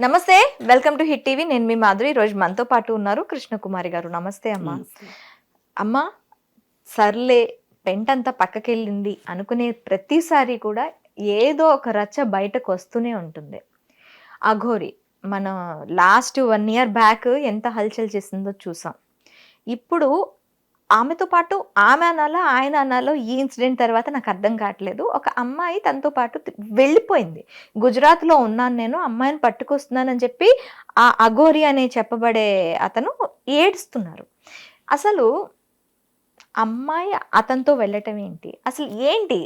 నమస్తే welcome to hit TV. నేను మీ మాధురి. రోజు మనతో పాటు ఉన్నారు కృష్ణకుమారి గారు. నమస్తే అమ్మా. అమ్మా సర్లే పెంట్ అంతా పక్కకెళ్ళింది అనుకునే ప్రతిసారి కూడా ఏదో ఒక రచ్చ బయటకు వస్తూనే ఉంటుంది. అఘోరి మన లాస్ట్ వన్ ఇయర్ బ్యాక్ ఎంత హల్చల్ చేసిందో చూసాం. ఇప్పుడు ఆమెతో పాటు ఆమె అనాలో ఆయన అనాలో ఈ ఇన్సిడెంట్ తర్వాత నాకు అర్థం కావట్లేదు. ఒక అమ్మాయి తనతో పాటు వెళ్ళిపోయింది. గుజరాత్లో ఉన్నాను నేను అమ్మాయిని పట్టుకొస్తున్నానని చెప్పి ఆ అఘోరి అనే చెప్పబడే అతను ఏడుస్తున్నారు. అసలు అమ్మాయి అతనితో వెళ్ళటం ఏంటి? అసలు ఏంటి?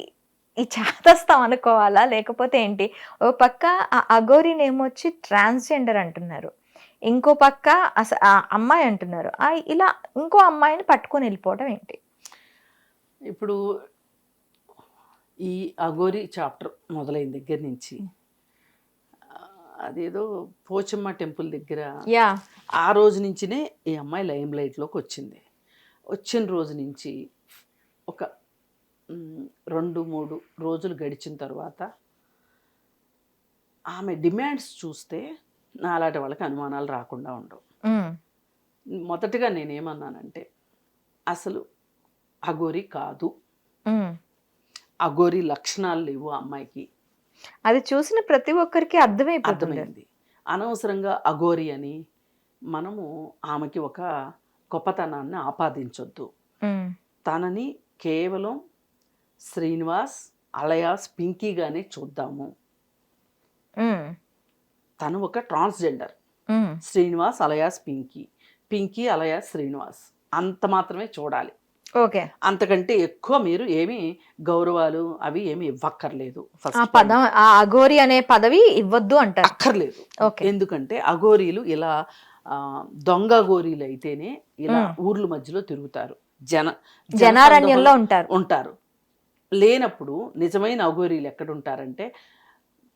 ఈ చేతస్తాం అనుకోవాలా? లేకపోతే ఏంటి? ఓ పక్క ఆ అఘోరిని ఏమొచ్చి ట్రాన్స్జెండర్ అంటున్నారు. ఇంకో పక్క అస ఆ అమ్మాయి అంటున్నారు. ఇలా ఇంకో అమ్మాయిని పట్టుకొని వెళ్ళిపోవడం ఏంటి? ఇప్పుడు ఈ అఘోరి చాప్టర్ మొదలైన దగ్గర నుంచి అదేదో పోచమ్మ టెంపుల్ దగ్గర యా. ఆ రోజు నుంచినే ఈ అమ్మాయి లైమ్ లైట్లోకి వచ్చింది. వచ్చిన రోజు నుంచి ఒక రెండు మూడు రోజులు గడిచిన తర్వాత ఆమె డిమాండ్స్ చూస్తే నాలాంటి వాళ్ళకి అనుమానాలు రాకుండా ఉండవు. మొదటగా నేనేమన్నానంటే అసలు అఘోరి కాదు. అఘోరి లక్షణాలు లేవు అమ్మాయికి. అది చూసిన ప్రతి ఒక్కరికి అర్థమైపోతుంది. అర్థమైంది. అనవసరంగా అఘోరి అని మనము ఆమెకి ఒక గొప్పతనాన్ని ఆపాదించొద్దు. తనని కేవలం శ్రీనివాస్ అలయాస్ పింకీగానే చూద్దాము. తను ఒక transgender. Srinivas alias Pinky Pinky alias Srinivas. అంత మాత్రమే చూడాలి. ఓకే. అంతకంటే ఎక్కువ మీరు ఏమి గౌరవాలు అవి ఏమి ఇవ్వక్కర్లేదు. పదం ఆ అఘోరి అనే పదవి ఇవ్వద్దు అంటారు. అక్కర్లేదు. ఓకే. ఎందుకంటే అఘోరీలు ఇలా దొంగ అఘోరీలు అయితేనే ఇలా. ఊర్ల మధ్యలో తిరుగుతారు. జన జన జనారణ్యంలో ఉంటారు. ఉంటారు. లేనప్పుడు నిజమైన అఘోరీలు ఎక్కడ ఉంటారంటే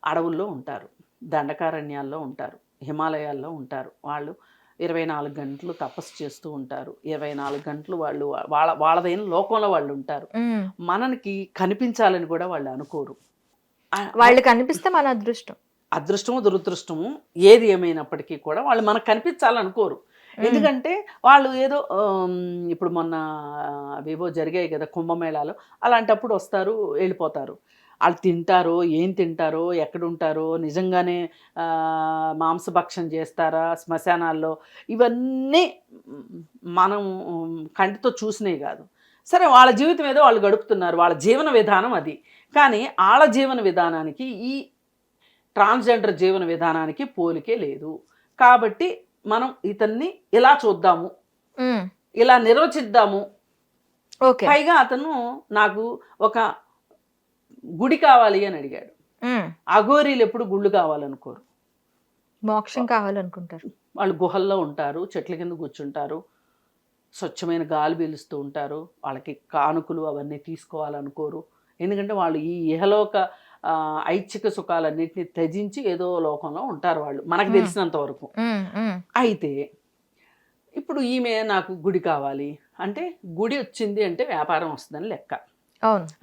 అడవుల్లో ఉంటారు. దండకారణ్యాల్లో ఉంటారు హిమాలయాల్లో ఉంటారు. వాళ్ళు ఇరవై నాలుగు గంటలు తపస్సు చేస్తూ ఉంటారు. ఇరవై నాలుగు గంటలు వాళ్ళు వాళ్ళ వాళ్ళదైన లోకంలో వాళ్ళు ఉంటారు. మనకి కనిపించాలని కూడా వాళ్ళు అనుకోరు. వాళ్ళకి అనిపిస్తే మన అదృష్టం. అదృష్టము దురదృష్టము ఏది ఏమైనప్పటికీ కూడా వాళ్ళు మనకు కనిపించాలనుకోరు. ఎందుకంటే వాళ్ళు ఏదో ఇప్పుడు మొన్న వివో జరిగాయి కదా కుంభమేళాలు. అలాంటప్పుడు వస్తారు వెళ్ళిపోతారు. వాళ్ళు తింటారో ఏం తింటారో ఎక్కడుంటారో నిజంగానే మాంసభక్షం చేస్తారా శ్మశానాల్లో ఇవన్నీ మనం కంటితో చూసినవి కాదు. సరే వాళ్ళ జీవితం ఏదో వాళ్ళు గడుపుతున్నారు వాళ్ళ జీవన విధానం అది. కానీ వాళ్ళ జీవన విధానానికి ఈ ట్రాన్స్జెండర్ జీవన విధానానికి పోలికే లేదు. కాబట్టి మనం ఇతన్ని ఇలా చూద్దాము. ఇలా నిర్వచిద్దాము. ఓకే. పైగా అతను నాకు ఒక గుడి కావాలి అని అడిగాడు. అఘోరీలు ఎప్పుడు గుళ్ళు కావాలనుకోరు. మోక్షం కావాలనుకుంటారు. వాళ్ళు గుహల్లో ఉంటారు చెట్ల కింద కూర్చుంటారు స్వచ్ఛమైన గాలి పీలుస్తూ ఉంటారు వాళ్ళకి కానుకలు అవన్నీ తీసుకోవాలనుకోరు. ఎందుకంటే వాళ్ళు ఈ ఇహలోక ఐచ్ఛిక సుఖాలన్నింటినీ త్యజించి ఏదో లోకంలో ఉంటారు వాళ్ళు మనకు. తెలిసినంత వరకు. అయితే ఇప్పుడు ఈమె నాకు గుడి కావాలి అంటే గుడి వచ్చింది అంటే వ్యాపారం వస్తుందని లెక్క.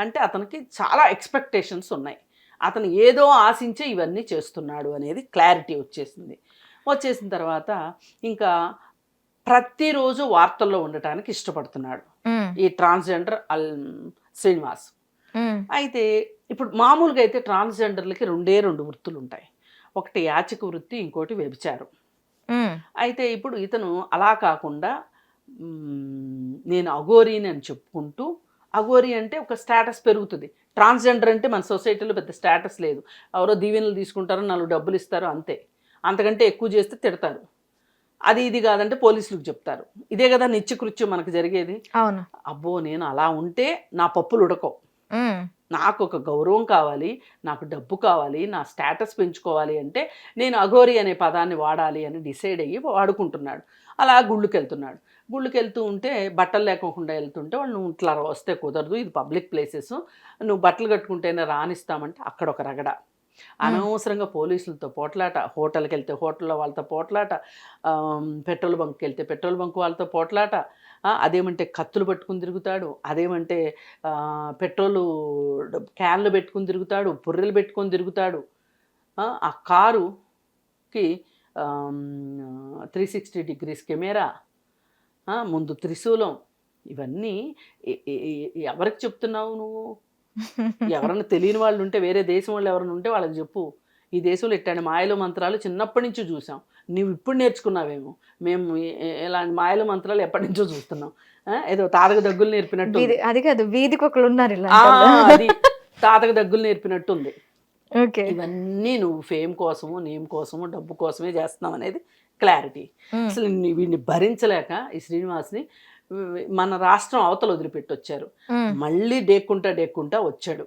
అంటే అతనికి చాలా ఎక్స్పెక్టేషన్స్ ఉన్నాయి. అతను ఏదో ఆశించే ఇవన్నీ చేస్తున్నాడు అనేది క్లారిటీ వచ్చేసింది. వచ్చేసిన తర్వాత ఇంకా ప్రతిరోజు వార్తల్లో ఉండటానికి ఇష్టపడుతున్నాడు ఈ ట్రాన్స్జెండర్ అల్ శ్రీనివాస్. అయితే ఇప్పుడు మామూలుగా అయితే ట్రాన్స్జెండర్లకి రెండే రెండు వృత్తులు ఉంటాయి ఒకటి యాచక వృత్తి ఇంకోటి వ్యభిచారం. అయితే ఇప్పుడు ఇతను అలా కాకుండా నేను అఘోరీని అని చెప్పుకుంటూ అఘోరి అంటే ఒక స్టేటస్ పెరుగుతుంది. ట్రాన్స్జెండర్ అంటే మన సొసైటీలో పెద్ద స్టేటస్ లేదు. ఎవరో దీవెనలు తీసుకుంటారు నాలుగు డబ్బులు ఇస్తారు అంతే. అంతకంటే ఎక్కువ చేస్తే తిడతారు. అది ఇది కాదంటే పోలీసులకు చెప్తారు. ఇదే కదా నిత్యకృత్యం మనకు జరిగేది. అవును. అబ్బో నేను అలా ఉంటే నా పప్పులు ఉడకవు. నాకు ఒక గౌరవం కావాలి నాకు డబ్బు కావాలి నా స్టేటస్ పెంచుకోవాలి అంటే నేను అఘోరి అనే పదాన్ని వాడాలి అని డిసైడ్ అయ్యి వాడుకుంటున్నాడు. అలా గుళ్ళుకి వెళ్తున్నాడు గుళ్ళుకి వెళ్తూ ఉంటే బట్టలు లేకోకుండా వెళ్తుంటే వాళ్ళు నువ్వు ఇట్లా వస్తే కుదరదు ఇది పబ్లిక్ ప్లేసెస్. నువ్వు బట్టలు కట్టుకుంటేనే రానిస్తామంటే అక్కడ ఒక రగడ. అనవసరంగా పోలీసులతో పోట్లాట హోటల్కి వెళ్తే హోటల్లో వాళ్ళతో పోట్లాట పెట్రోల్ బంక్కి వెళ్తే పెట్రోల్ బంక్ వాళ్ళతో పోట్లాట. అదేమంటే కత్తులు పట్టుకుని తిరుగుతాడు అదేమంటే పెట్రోలు క్యాన్లు పెట్టుకుని తిరుగుతాడు పుర్రెలు పెట్టుకొని తిరుగుతాడు. ఆ, ఆ కారు కి త్రీ సిక్స్టీ డిగ్రీస్ కెమెరా ముందు త్రిశూలం. ఇవన్నీ ఎవరికి చెప్తున్నావు నువ్వు? ఎవరన్నా తెలియని వాళ్ళు ఉంటే వేరే దేశం వాళ్ళు ఎవరైనా ఉంటే వాళ్ళకి చెప్పు. ఈ దేశంలో ఇట్లాంటి మాయలు మంత్రాలు చిన్నప్పటి నుంచి చూసాం. నువ్వు ఇప్పుడు నేర్చుకున్నావేమో. మేము ఇలాంటి మాయలు మంత్రాలు ఎప్పటి నుంచో చూస్తున్నాం. ఏదో తాతకు దగ్గులు నేర్పినట్టు అది కాదు వీధికి ఒకళ్ళు ఉన్నారు అది తాతకు దగ్గులు నేర్పినట్టు ఉంది ఇవన్నీ నువ్వు ఫేమ్ కోసము నేమ్ కోసము డబ్బు కోసమే చేస్తున్నావు అనేది క్లారిటీ. అసలు వీడిని భరించలేక ఈ శ్రీనివాస్ని మన రాష్ట్రం అవతల వదిలిపెట్టి వచ్చారు మళ్ళీ డేక్కుంటా డేక్కుంటా వచ్చాడు.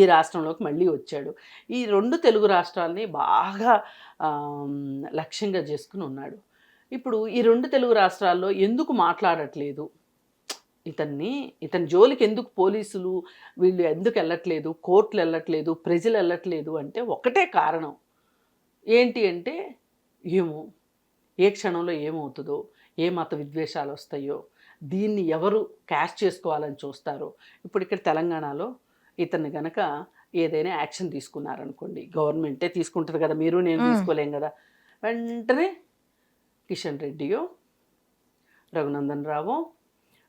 ఈ రాష్ట్రంలోకి మళ్ళీ వచ్చాడు. ఈ రెండు తెలుగు రాష్ట్రాలని బాగా లక్ష్యంగా చేసుకుని ఉన్నాడు. ఇప్పుడు ఈ రెండు తెలుగు రాష్ట్రాల్లో ఎందుకు మాట్లాడట్లేదు? ఇతన్ని ఇతని జోలికి ఎందుకు పోలీసులు వీళ్ళు ఎందుకు వెళ్ళట్లేదు? కోర్టులు వెళ్ళట్లేదు? ప్రజలు వెళ్ళట్లేదు అంటే ఒకటే కారణం. ఏంటి అంటే ఏమో? ఏ క్షణంలో ఏమవుతుందో? ఏ మత విద్వేషాలు వస్తాయో? దీన్ని ఎవరు క్యాష్ చేసుకోవాలని చూస్తారో? ఇప్పుడు ఇక్కడ తెలంగాణలో ఇతన్ని గనక ఏదైనా యాక్షన్ తీసుకున్నారనుకోండి గవర్నమెంటే తీసుకుంటుంది కదా మీరు నేను. తీసుకోలేం కదా వెంటనే కిషన్ రెడ్డియో రఘునందన్ రావు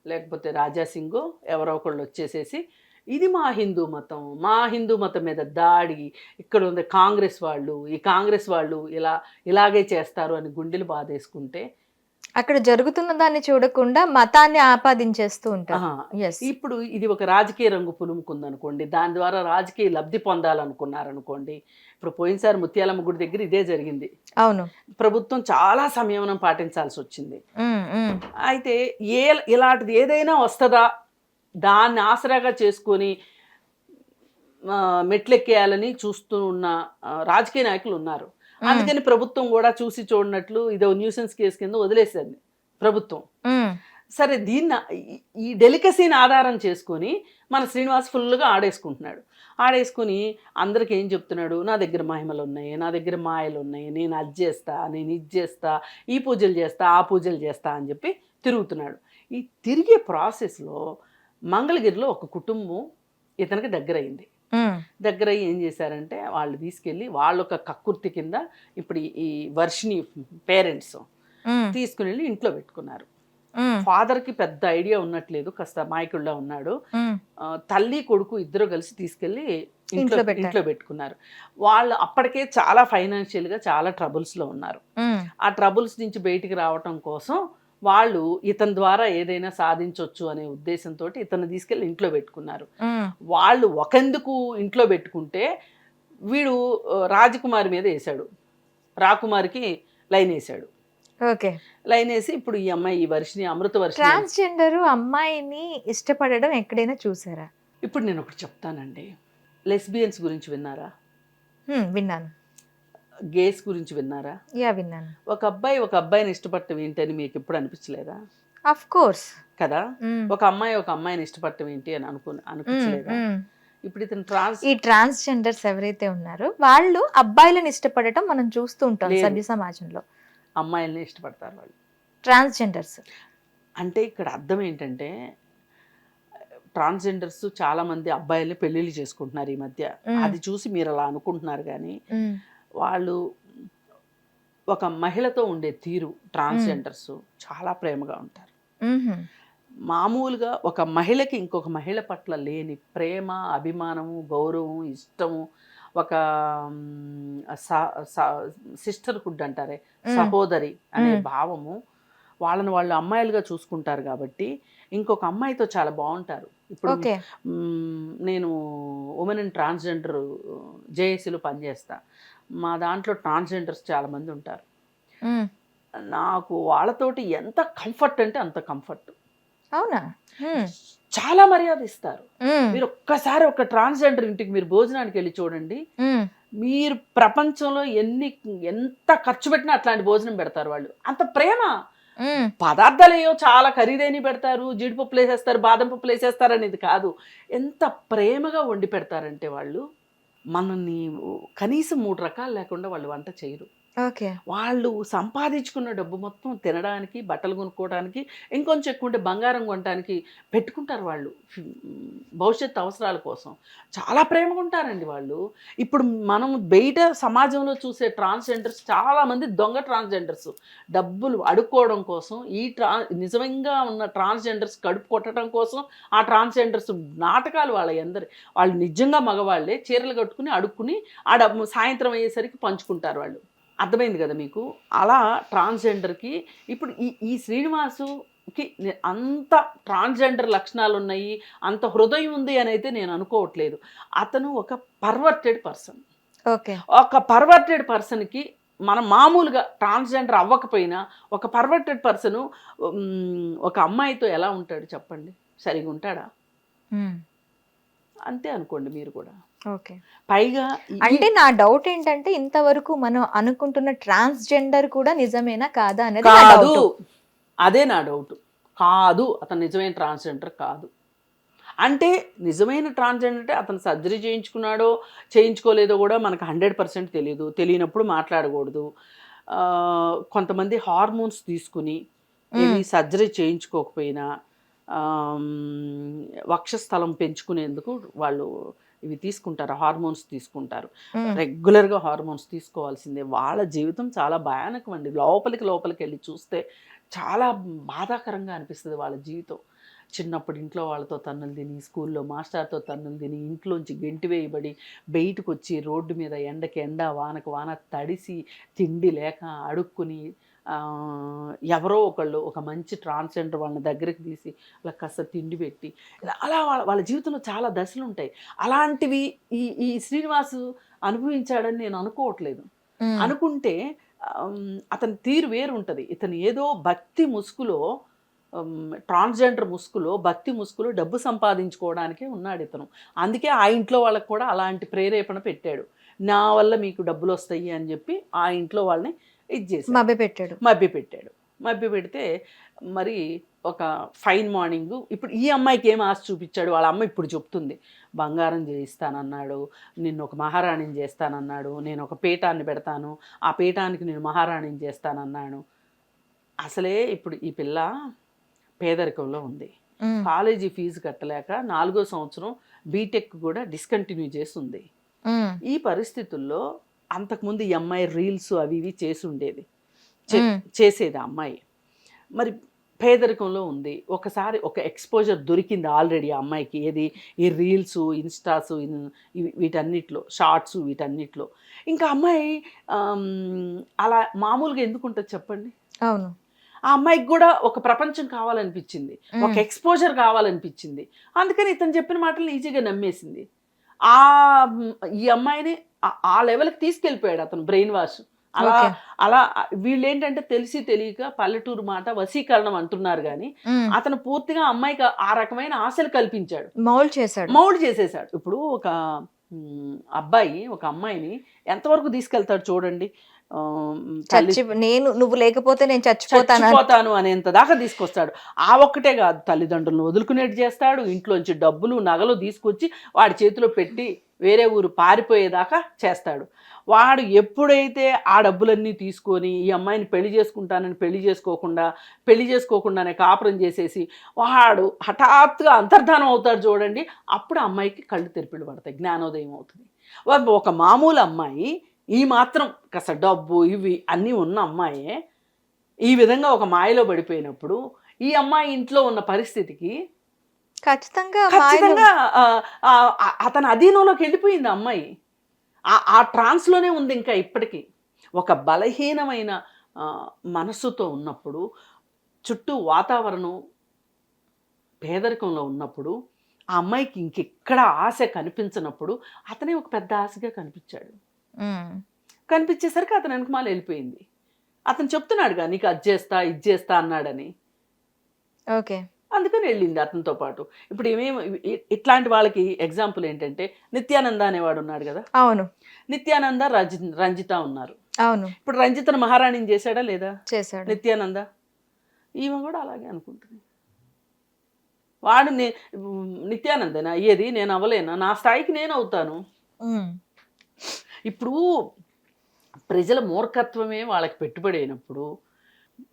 లేకపోతే రాజా సింగో ఎవరో ఒకళ్ళు వచ్చేసేసి ఇది మా హిందూ మతం మా హిందూ మతం మీద దాడి ఇక్కడ ఉంది కాంగ్రెస్ వాళ్ళు ఈ కాంగ్రెస్ వాళ్ళు ఇలా ఇలాగే చేస్తారు అని గుండెలు బాధేసుకుంటే అక్కడ జరుగుతున్న దాన్ని చూడకుండా మతాన్ని ఆపాదించేస్తూ ఉంటారు. ఇప్పుడు ఇది ఒక రాజకీయ రంగు పులుముకుందనుకోండి దాని ద్వారా రాజకీయ లబ్ధి పొందాలనుకున్నారనుకోండి ఇప్పుడు పోయినసారి ముత్యాలమ్మ గుడి దగ్గర ఇదే జరిగింది. అవును. ప్రభుత్వం చాలా సంయమనం పాటించాల్సి వచ్చింది అయితే ఏ ఇలాంటిది ఏదైనా వస్తుందా? దాన్ని ఆసరాగా చేసుకొని మెట్లెక్కేయాలని చూస్తూ ఉన్న రాజకీయ నాయకులు ఉన్నారు. అందుకని ప్రభుత్వం కూడా చూసి చూడనట్లు ఇదో న్యూసెన్స్ కేసు కింద వదిలేసింది ప్రభుత్వం. సరే దీన్ని ఈ- ఈ డెలికసీని ఆధారం చేసుకొని మన శ్రీనివాస్ ఫుల్గా ఆడేసుకుంటున్నాడు. ఆడేసుకుని అందరికి ఏం చెప్తున్నాడు? నా దగ్గర మహిమలు ఉన్నాయి నా దగ్గర మాయలు ఉన్నాయి నేను అది చేస్తా నేను ఇది చేస్తా ఈ పూజలు చేస్తా ఆ పూజలు చేస్తా అని చెప్పి తిరుగుతున్నాడు. ఈ తిరిగే ప్రాసెస్లో మంగళగిరిలో ఒక కుటుంబం ఇతనికి దగ్గరైంది. దగ్గర ఏం చేశారంటే వాళ్ళు తీసుకెళ్ళి వాళ్ళ ఒక కక్కుర్తి కింద ఇప్పుడు ఈ- వర్షిని పేరెంట్స్ తీసుకుని వెళ్ళి ఇంట్లో పెట్టుకున్నారు. ఉమ్, ఫాదర్కి పెద్ద ఐడియా ఉన్నట్లేదు కాస్త మాయకుల్లా ఉన్నాడు. తల్లి కొడుకు ఇద్దరు కలిసి తీసుకెళ్ళి ఇంట్లో ఇంట్లో పెట్టుకున్నారు. వాళ్ళు అప్పటికే చాలా ఫైనాన్షియల్గా చాలా ట్రబుల్స్లో ఉన్నారు. ఉమ్, ఆ ట్రబుల్స్ నుంచి బయటికి రావటం కోసం వాళ్ళు ఇతని ద్వారా ఏదైనా సాధించవచ్చు అనే ఉద్దేశంతో ఇతను తీసుకెళ్ళి ఇంట్లో పెట్టుకున్నారు. వాళ్ళు ఒకందుకు ఇంట్లో పెట్టుకుంటే వీడు రాజకుమారి మీద వేశాడు. రాకుమారికి లైన్ వేశాడు. ఓకే. లైన్ వేసి ఇప్పుడు ఈ అమ్మాయి ఈ వర్షిని అమృత వర్షిని ట్రాన్స్జెండర్ అమ్మాయిని ఇష్టపడడం ఎక్కడైనా చూసారా? ఇప్పుడు నేను ఒకటి చెప్తానండి. లెస్బియన్స్ గురించి విన్నారా? విన్నాను. గేస్ గురించి విన్నారా? యా విన్నాను. ఒక అబ్బాయి ఒక అబ్బాయిని ఇష్టపడటం ఏంటి అని మీకు ఎప్పుడు అనిపించలేదా? అఫ్ కోర్స్ కదా? ఒక అమ్మాయి ఒక అమ్మాయిని ఇష్టపడటం ఏంటి అని అనుకు అనిపించలేదా? ఇప్పుడు ఇతను ట్రాన్స్ ఈ ట్రాన్స్జెండర్స్ ఎవరైతే ఉన్నారో వాళ్ళు అబ్బాయిలను ఇష్టపడటం మనం చూస్తూ ఉంటాం. సభ్య సమాజంలో. అమ్మాయిల్ని ఇష్టపడతారు వాళ్ళు. ట్రాన్స్జెండర్స్ అంటే ఇక్కడ అర్థం ఏంటంటే ట్రాన్స్జెండర్స్ చాలా మంది అబ్బాయిల్ని పెళ్ళిళ్ళు చేసుకుంటున్నారు ఈ మధ్య. అది చూసి మీరు అలా అనుకుంటున్నారు కానీ వాళ్ళు ఒక మహిళతో ఉండే తీరు ట్రాన్స్జెండర్స్ చాలా ప్రేమగా ఉంటారు. మామూలుగా ఒక మహిళకి ఇంకొక మహిళ పట్ల లేని ప్రేమ అభిమానము గౌరవం ఇష్టము ఒక సిస్టర్హుడ్ అంటారే సహోదరి అనే. భావము వాళ్ళని వాళ్ళు అమ్మాయిలుగా చూసుకుంటారు కాబట్టి ఇంకొక అమ్మాయితో చాలా బాగుంటారు. ఇప్పుడు నేను ఉమెన్ అండ్ ట్రాన్స్జెండర్ జేఏసీలో పనిచేస్తా. మా దాంట్లో ట్రాన్స్జెండర్స్ చాలా మంది ఉంటారు నాకు వాళ్ళతోటి ఎంత కంఫర్ట్ అంటే అంత కంఫర్ట్. అవునా? చాలా మర్యాద ఇస్తారు. మీరు ఒక్కసారి ఒక ట్రాన్స్జెండర్ ఇంటికి మీరు భోజనానికి వెళ్ళి చూడండి. మీరు ప్రపంచంలో ఎన్ని ఎంత ఖర్చు పెట్టినా అట్లాంటి భోజనం పెడతారు వాళ్ళు. అంత ప్రేమ. పదార్థాలు ఏవో చాలా ఖరీదైనవి పెడతారు జీడిపప్పులు వేసేస్తారు బాదం పప్పులు వేసేస్తారు అనేది కాదు. ఎంత ప్రేమగా వండి పెడతారంటే వాళ్ళు మనల్ని కనీసం మూడు రకాలు లేకుండా వాళ్ళు వంట చేయరు. ఓకే. వాళ్ళు సంపాదించుకున్న డబ్బు మొత్తం తినడానికి బట్టలు కొనుక్కోవడానికి ఇంకొంచెం ఎక్కువ ఉంటే బంగారం కొనడానికి పెట్టుకుంటారు వాళ్ళు. భవిష్యత్తు అవసరాల కోసం. చాలా ప్రేమగా ఉంటారండి వాళ్ళు. ఇప్పుడు మనం బయట సమాజంలో చూసే ట్రాన్స్జెండర్స్ చాలామంది దొంగ ట్రాన్స్జెండర్స్. డబ్బులు అడుక్కోవడం కోసం ఈ ట్రా నిజంగా ఉన్న ట్రాన్స్జెండర్స్ కడుపు కొట్టడం కోసం ఆ ట్రాన్స్జెండర్స్ నాటకాలు వాళ్ళ అందరి వాళ్ళు నిజంగా మగవాళ్ళే చీరలు కట్టుకుని అడుక్కుని ఆ డబ్బు సాయంత్రం అయ్యేసరికి పంచుకుంటారు వాళ్ళు. అర్థమైంది కదా మీకు? అలా ట్రాన్స్జెండర్కి ఇప్పుడు ఈ ఈ శ్రీనివాసుకి అంత ట్రాన్స్జెండర్ లక్షణాలు ఉన్నాయి అంత హృదయం ఉంది అని అయితే నేను అనుకోవట్లేదు. అతను ఒక పర్వర్టెడ్ పర్సన్. ఓకే. ఒక పర్వర్టెడ్ పర్సన్కి మనం మామూలుగా ట్రాన్స్జెండర్ అవ్వకపోయినా ఒక పర్వర్టెడ్ పర్సన్ ఒక అమ్మాయితో ఎలా ఉంటాడు చెప్పండి? సరిగా ఉంటాడా అంతే అనుకోండి మీరు కూడా. ఓకే. పైగా అంటే నా డౌట్ ఏంటంటే ఇంతవరకు మనం అనుకుంటున్న ట్రాన్స్జెండర్ కూడా నిజమేనా కాదా అనేది కాదు. అదే నా డౌట్. కాదు. అతను నిజమైన ట్రాన్స్జెండర్ కాదు. అంటే నిజమైన ట్రాన్స్జెండర్ అంటే అతను సర్జరీ చేయించుకున్నాడో చేయించుకోలేదో కూడా మనకు హండ్రెడ్ పర్సెంట్ తెలియదు తెలియనప్పుడు మాట్లాడకూడదు. కొంతమంది హార్మోన్స్ తీసుకుని సర్జరీ చేయించుకోకపోయినా వక్షస్థలం పెంచుకునేందుకు వాళ్ళు ఇవి తీసుకుంటారు హార్మోన్స్ తీసుకుంటారు. రెగ్యులర్గా హార్మోన్స్ తీసుకోవాల్సిందే. వాళ్ళ జీవితం చాలా భయానకం అండి. లోపలికి లోపలికి వెళ్ళి చూస్తే చాలా బాధాకరంగా అనిపిస్తుంది వాళ్ళ జీవితం. చిన్నప్పుడు ఇంట్లో వాళ్ళతో తన్నులు తిని స్కూల్లో మాస్టర్తో తన్నులు తిని ఇంట్లోంచి గెంటి వేయబడి బయటకు వచ్చి రోడ్డు మీద ఎండకి ఎండ వానకు వాన తడిసి తిండి లేక అడుక్కుని ఎవరో ఒకళ్ళు ఒక మంచి ట్రాన్స్జెండర్ వాళ్ళని దగ్గరికి తీసి వాళ్ళకి కాస్త తిండి పెట్టి అలా వాళ్ళ వాళ్ళ జీవితంలో చాలా దశలు ఉంటాయి. అలాంటివి ఈ ఈ శ్రీనివాసు అనుభవించాడని నేను అనుకోవట్లేదు. అనుకుంటే అతని తీరు వేరు ఉంటుంది. ఇతను ఏదో భక్తి ముసుగులో ట్రాన్స్జెండర్ ముసుగులో భక్తి ముసుగులో డబ్బు సంపాదించుకోవడానికే ఉన్నాడు ఇతను. అందుకే ఆ ఇంట్లో వాళ్ళకి కూడా అలాంటి ప్రేరేపణ పెట్టాడు. నా వల్ల మీకు డబ్బులు వస్తాయి అని చెప్పి ఆ ఇంట్లో వాళ్ళని ఇది చేసి మభ్య పెట్టాడు. మభ్య పెట్టాడు. మభ్య పెడితే మరి ఒక ఫైన్ మార్నింగ్ ఇప్పుడు ఈ అమ్మాయికి ఏం ఆశ చూపించాడు? వాళ్ళ అమ్మ ఇప్పుడు చెప్తుంది. బంగారం చేయిస్తానన్నాడు. నిన్ను ఒక మహారాణిని చేస్తానన్నాడు. నేను ఒక పీఠాన్ని పెడతాను. ఆ పీఠానికి నేను మహారాణిని చేస్తానన్నాను అసలే ఇప్పుడు ఈ పిల్ల పేదరికంలో ఉంది. కాలేజీ ఫీజు కట్టలేక నాలుగో సంవత్సరం బీటెక్ కూడా డిస్కంటిన్యూ చేసి ఉంది. మ్మ్. ఈ పరిస్థితుల్లో అంతకుముందు ఈ అమ్మాయి రీల్స్ అవి ఇవి చేసి ఉండేది. చేసేది అమ్మాయి. మరి పేదరికంలో ఉంది. ఒకసారి ఒక ఎక్స్పోజర్ దొరికింది ఆల్రెడీ ఆ అమ్మాయికి. ఏది? ఈ రీల్స్ ఇన్స్టాస్ వీటన్నిటిలో షార్ట్స్ వీటన్నిటిలో. ఇంకా అమ్మాయి అలా మామూలుగా ఎందుకు ఉంటుంది చెప్పండి? అవును. ఆ అమ్మాయికి కూడా ఒక ప్రపంచం కావాలనిపించింది. ఒక. ఎక్స్పోజర్ కావాలనిపించింది. అందుకని ఇతను చెప్పిన మాటలు ఈజీగా నమ్మేసింది. ఆ ఈ అమ్మాయిని ఆ- లెవెల్కి తీసుకెళ్ళిపోయాడు అతను బ్రెయిన్ వాష్ అలా. అలా వీళ్ళు ఏంటంటే తెలిసి తెలియక పల్లెటూరు మాట వశీకరణం అంటున్నారు కానీ. అతను పూర్తిగా అమ్మాయికి ఆ రకమైన ఆశలు కల్పించాడు. మౌల్డ్ చేశాడు. మౌల్డ్ చేసేసాడు ఇప్పుడు ఒక అబ్బాయి ఒక అమ్మాయిని ఎంతవరకు తీసుకెళ్తాడు చూడండి. నేను నువ్వు లేకపోతే నేను చచ్చిపోతాను? చచ్చిపోతాను అనేంత దాకా తీసుకొస్తాడు. ఆ ఒక్కటే కాదు తల్లిదండ్రులను వదులుకునేట్టు చేస్తాడు ఇంట్లోంచి డబ్బులు నగలు తీసుకొచ్చి వాడి చేతిలో పెట్టి వేరే ఊరు పారిపోయేదాకా చేస్తాడు. వాడు ఎప్పుడైతే ఆ డబ్బులన్నీ తీసుకొని ఈ అమ్మాయిని పెళ్ళి చేసుకుంటానని పెళ్ళి చేసుకోకుండా పెళ్ళి చేసుకోకుండానే కాపురం చేసేసి వాడు హఠాత్తుగా అంతర్ధానం అవుతాడు చూడండి అప్పుడు అమ్మాయికి కళ్ళు తెరిపిళ్ళు పడతాయి జ్ఞానోదయం అవుతుంది. ఒక మామూలు అమ్మాయి ఈ మాత్రం కాస్త డబ్బు ఇవి అన్నీ ఉన్న అమ్మాయే ఈ విధంగా ఒక మాయలో పడిపోయినప్పుడు ఈ అమ్మాయి ఇంట్లో ఉన్న పరిస్థితికి ఖచ్చితంగా అతని అధీనంలోకి వెళ్ళిపోయింది అమ్మాయి ఆ- ట్రాన్స్లోనే ఉంది ఇంకా ఇప్పటికీ ఒక బలహీనమైన మనస్సుతో ఉన్నప్పుడు చుట్టూ వాతావరణం పేదరికంలో ఉన్నప్పుడు ఆ అమ్మాయికి ఇంకెక్కడ ఆశ కనిపించినప్పుడు అతనే ఒక పెద్ద ఆశగా కనిపించాడు. కనిపించేసరికి అతను వెనకమాల వెళ్ళిపోయింది. అతను చెప్తున్నాడుగా నీకు అది చేస్తా ఇది చేస్తా అన్నాడని. ఓకే. అందుకని వెళ్ళింది అతనితో పాటు. ఇప్పుడు ఏమేమి ఇట్లాంటి వాళ్ళకి ఎగ్జాంపుల్ ఏంటంటే నిత్యానంద అనేవాడు ఉన్నాడు కదా? అవును. నిత్యానంద రజి రంజిత ఉన్నారు. అవును. ఇప్పుడు రంజితను మహారాణిని చేశాడా లేదా? చేశాడు. నిత్యానంద? ఈమె కూడా అలాగే అనుకుంటుంది. వాడు నే నిత్యానందనా అయ్యేది నేను అవ్వలేనా నా స్థాయికి నేను అవుతాను. ఇప్పుడు ప్రజల మూర్ఖత్వమే వాళ్ళకి పెట్టుబడి అయినప్పుడు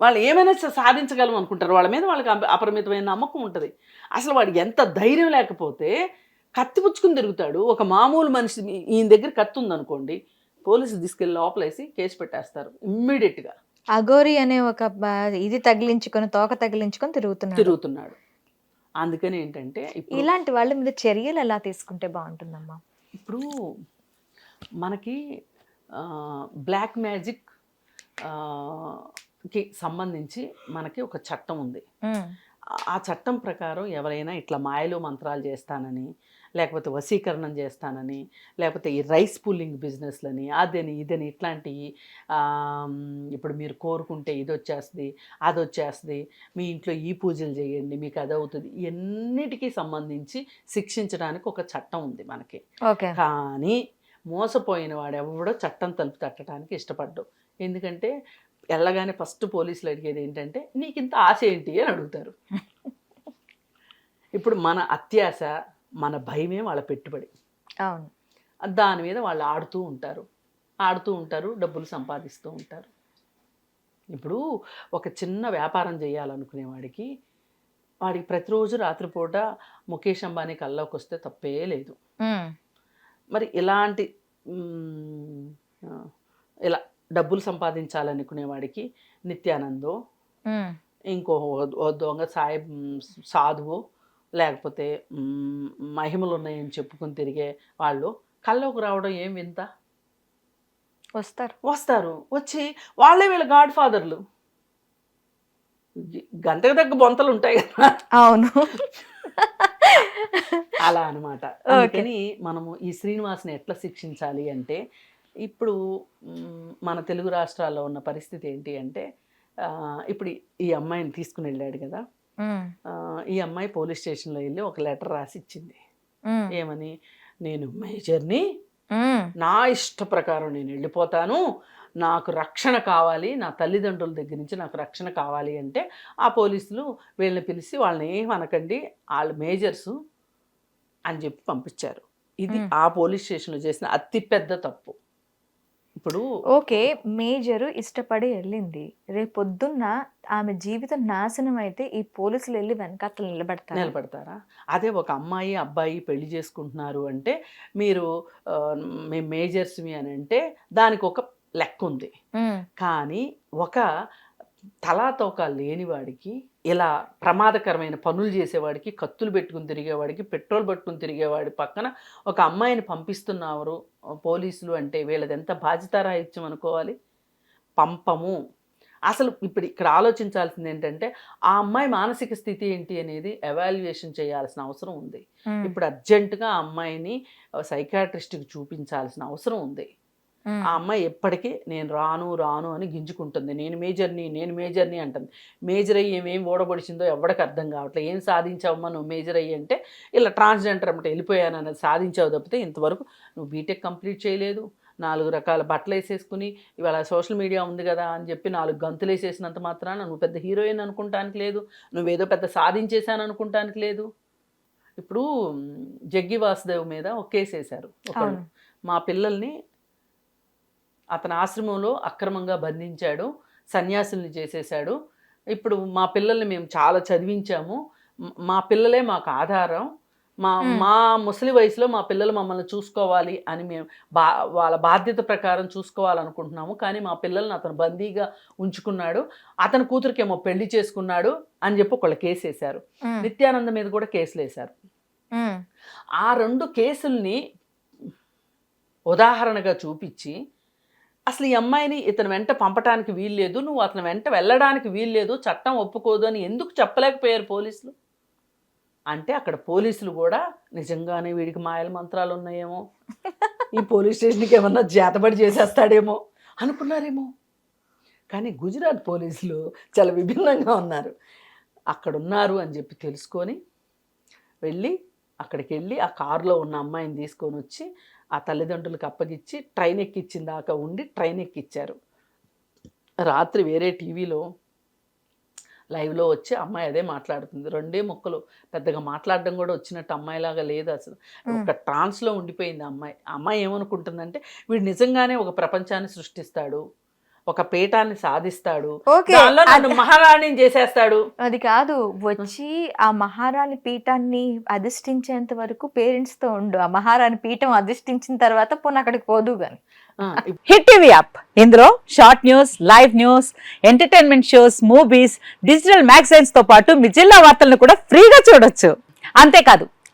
వాళ్ళు ఏమైనా సాధించగలం అనుకుంటారు. వాళ్ళ మీద వాళ్ళకి అప- అపరిమితమైన నమ్మకం ఉంటుంది. అసలు వాడికి ఎంత ధైర్యం లేకపోతే కత్తి పుచ్చుకుని తిరుగుతాడు. ఒక మామూలు మనిషి ఈయన దగ్గర కత్తి ఉందనుకోండి పోలీసు తీసుకెళ్ళి లోపలేసి కేసు పెట్టేస్తారు ఇమ్మీడియట్గా. అగోరి అనే ఒక ఇది తగిలించుకొని తోక తగిలించుకొని తిరుగుతున్నారు తిరుగుతున్నాడు. అందుకని ఏంటంటే ఇలాంటి వాళ్ళ మీద చర్యలు ఎలా తీసుకుంటే బాగుంటుందమ్మా? ఇప్పుడు మనకి బ్లాక్ మ్యాజిక్కి సంబంధించి మనకి ఒక చట్టం ఉంది. ఆ- చట్టం ప్రకారం ఎవరైనా ఇట్లా మాయలు మంత్రాలు చేస్తానని లేకపోతే వశీకరణం చేస్తానని లేకపోతే ఈ రైస్ పుల్లింగ్ బిజినెస్లని అదని ఇదని ఇట్లాంటివి ఇప్పుడు మీరు కోరుకుంటే ఇది వచ్చేస్తుంది అది వచ్చేస్తుంది మీ ఇంట్లో ఈ పూజలు చేయండి మీకు అది అవుతుంది ఎన్నిటికీ సంబంధించి శిక్షించడానికి ఒక చట్టం ఉంది మనకి. ఓకే. కానీ మోసపోయిన వాడు ఎవడో చట్టం తలుపు తట్టడానికి ఇష్టపడ్డు. ఎందుకంటే వెళ్ళగానే ఫస్ట్ పోలీసులు అడిగేది ఏంటంటే నీకు ఇంత ఆశ ఏంటి? అని అడుగుతారు. ఇప్పుడు మన అత్యాశ మన భయమే వాళ్ళ పెట్టుబడి. అవును. దాని మీద వాళ్ళు ఆడుతూ ఉంటారు. ఆడుతూ ఉంటారు డబ్బులు సంపాదిస్తూ ఉంటారు. ఇప్పుడు ఒక చిన్న వ్యాపారం చేయాలనుకునే వాడికి వాడికి ప్రతిరోజు రాత్రిపూట ముఖేష్ అంబానీ కల్లోకి వస్తే తప్పే లేదు. మరి ఇలాంటి ఇలా డబ్బులు సంపాదించాలనుకునే వాడికి నిత్యానందో ఇంకో దొంగ సాయి సాధువు లేకపోతే మహిమలు ఉన్నాయని చెప్పుకుని తిరిగే వాళ్ళు కల్లోకి రావడం ఏం వింత? వస్తారు. వస్తారు. వచ్చి వాళ్ళే వీళ్ళ గాడ్ ఫాదర్లు. గంటకు తగ్గ బొంతలు ఉంటాయి కదా. అవును. అలా అనమాట అందుకని మనము ఈ శ్రీనివాస్ని ఎట్లా శిక్షించాలి అంటే ఇప్పుడు మన తెలుగు రాష్ట్రాల్లో ఉన్న పరిస్థితి ఏంటి అంటే ఇప్పుడు ఈ అమ్మాయిని తీసుకుని వెళ్ళాడు కదా ఈ అమ్మాయి పోలీస్ స్టేషన్లో వెళ్ళి ఒక లెటర్ రాసి ఇచ్చింది ఏమని? నేను మేజర్ని నా ఇష్ట ప్రకారం నేను వెళ్ళిపోతాను నాకు రక్షణ కావాలి నా తల్లిదండ్రుల దగ్గర నుంచి నాకు రక్షణ కావాలి అంటే ఆ పోలీసులు వీళ్ళని పిలిచి వాళ్ళని ఏం అనకండి వాళ్ళు మేజర్సు అని చెప్పి పంపించారు. ఇది. ఆ పోలీస్ స్టేషన్లో చేసిన అతి పెద్ద తప్పు. ఇప్పుడు ఓకే మేజరు ఇష్టపడి వెళ్ళింది. రేపు పొద్దున్న ఆమె జీవితం నాశనం అయితే ఈ పోలీసులు వెళ్ళి వెనకాతలు నిలబెడతారు? నిలబడతారా? అదే ఒక అమ్మాయి అబ్బాయి పెళ్ళి చేసుకుంటున్నారు అంటే మీరు మేము మేజర్స్మి అని అంటే దానికి ఒక లెక్క ఉంది కానీ ఒక తలాతోక లేనివాడికి ఇలా ప్రమాదకరమైన పనులు చేసేవాడికి కత్తులు పెట్టుకుని తిరిగేవాడికి పెట్రోల్ పట్టుకుని తిరిగేవాడి పక్కన ఒక అమ్మాయిని పంపిస్తున్నారు పోలీసులు అంటే వీళ్ళది ఎంత బాధ్యతారాహిత్యం అనుకోవాలి? పంపము. అసలు ఇప్పుడు ఇక్కడ ఆలోచించాల్సింది ఏంటంటే ఆ అమ్మాయి మానసిక స్థితి ఏంటి అనేది ఎవాల్యుయేషన్ చేయాల్సిన అవసరం ఉంది. ఇప్పుడు అర్జెంటుగా ఆ అమ్మాయిని సైకాట్రిస్ట్కి చూపించాల్సిన అవసరం ఉంది. ఆ అమ్మాయి ఎప్పటికీ నేను రాను రాను అని గింజుకుంటుంది. నేను మేజర్ని నేను మేజర్ని అంటుంది. మేజర్ అయ్యి ఏమేం ఓడబడిచిందో ఎవరికి అర్థం కావట్లేదు ఏం సాధించావమ్మా నువ్వు మేజర్ అయ్యి అంటే ఇలా ట్రాన్స్జెండర్ అమ్మట వెళ్ళిపోయాను అనేది సాధించావు తప్పితే ఇంతవరకు నువ్వు బీటెక్ కంప్లీట్ చేయలేదు. నాలుగు రకాల బట్టలు వేసేసుకుని ఇవాళ సోషల్ మీడియా ఉంది కదా అని చెప్పి నాలుగు గంతులు వేసేసినంత మాత్రాన నువ్వు పెద్ద హీరోయిన్ అనుకుంటానికి లేదు. నువ్వేదో పెద్ద సాధించేశాను అనుకుంటానికి లేదు. ఇప్పుడు జగ్గి వాసుదేవ్ మీద ఒక కేసు వేశారు మా పిల్లల్ని అతని ఆశ్రమంలో అక్రమంగా బంధించాడు సన్యాసుల్ని చేసేసాడు ఇప్పుడు మా పిల్లల్ని మేము చాలా చదివించాము. మ- పిల్లలే మాకు ఆధారం. మా. మా. ముసలి వయసులో మా పిల్లలు మమ్మల్ని చూసుకోవాలి అని మేము బా వాళ్ళ బాధ్యత ప్రకారం చూసుకోవాలనుకుంటున్నాము. కానీ మా పిల్లల్ని అతను బందీగా ఉంచుకున్నాడు. అతని కూతురికేమో పెళ్ళి చేసుకున్నాడు అని చెప్పి ఒకళ్ళు కేసు వేశారు నిత్యానంద మీద కూడా కేసులు వేశారు ఆ రెండు కేసుల్ని ఉదాహరణగా చూపించి అసలు ఈ అమ్మాయిని ఇతని వెంట పంపటానికి వీల్లేదు నువ్వు అతని వెంట వెళ్ళడానికి వీల్లేదు చట్టం ఒప్పుకోదు అని ఎందుకు చెప్పలేకపోయారు పోలీసులు? అంటే అక్కడ పోలీసులు కూడా నిజంగానే వీడికి మాయల మంత్రాలు ఉన్నాయేమో. ఈ పోలీస్ స్టేషన్కి ఏమన్నా జాతపడి చేసేస్తాడేమో అనుకున్నారేమో. కానీ గుజరాత్ పోలీసులు చాలా విభిన్నంగా ఉన్నారు. అక్కడ ఉన్నారు అని చెప్పి తెలుసుకొని వెళ్ళి అక్కడికి వెళ్ళి ఆ కారులో ఉన్న అమ్మాయిని తీసుకొని వచ్చి ఆ తల్లిదండ్రులకు అప్పగిచ్చి ట్రైన్ ఎక్కిచ్చిన దాకా ఉండి ట్రైన్ ఎక్కిచ్చారు. రాత్రి వేరే టీవీలో లైవ్లో వచ్చి అమ్మాయి అదే మాట్లాడుతుంది. రెండే మొక్కలు పెద్దగా మాట్లాడడం కూడా వచ్చినట్టు అమ్మాయిలాగా లేదు అసలు. ఒక ట్రాన్స్లో ఉండిపోయింది అమ్మాయి. అమ్మాయి ఏమనుకుంటుందంటే వీడు నిజంగానే ఒక ప్రపంచాన్ని సృష్టిస్తాడు. ఒక పీఠాన్ని సాధిస్తాడు. ఓకే. దానిలో నన్ను మహారాణిని చేసేస్తాడు. అది కాదు వచ్చి ఆ మహారాణి పీఠాన్ని అధిష్ఠించేంత వరకు పేరెంట్స్తో ఉండు. ఆ మహారాణి పీఠం అధిష్ఠించిన తర్వాత పోనీ అక్కడికి పోదు గాని. Hit TV app. ఇందులో short news live news entertainment shows movies digital మ్యాగజైన్స్తో పాటు మీ జిల్లా వార్తలను కూడా ఫ్రీగా చూడొచ్చు. అంతేకాదు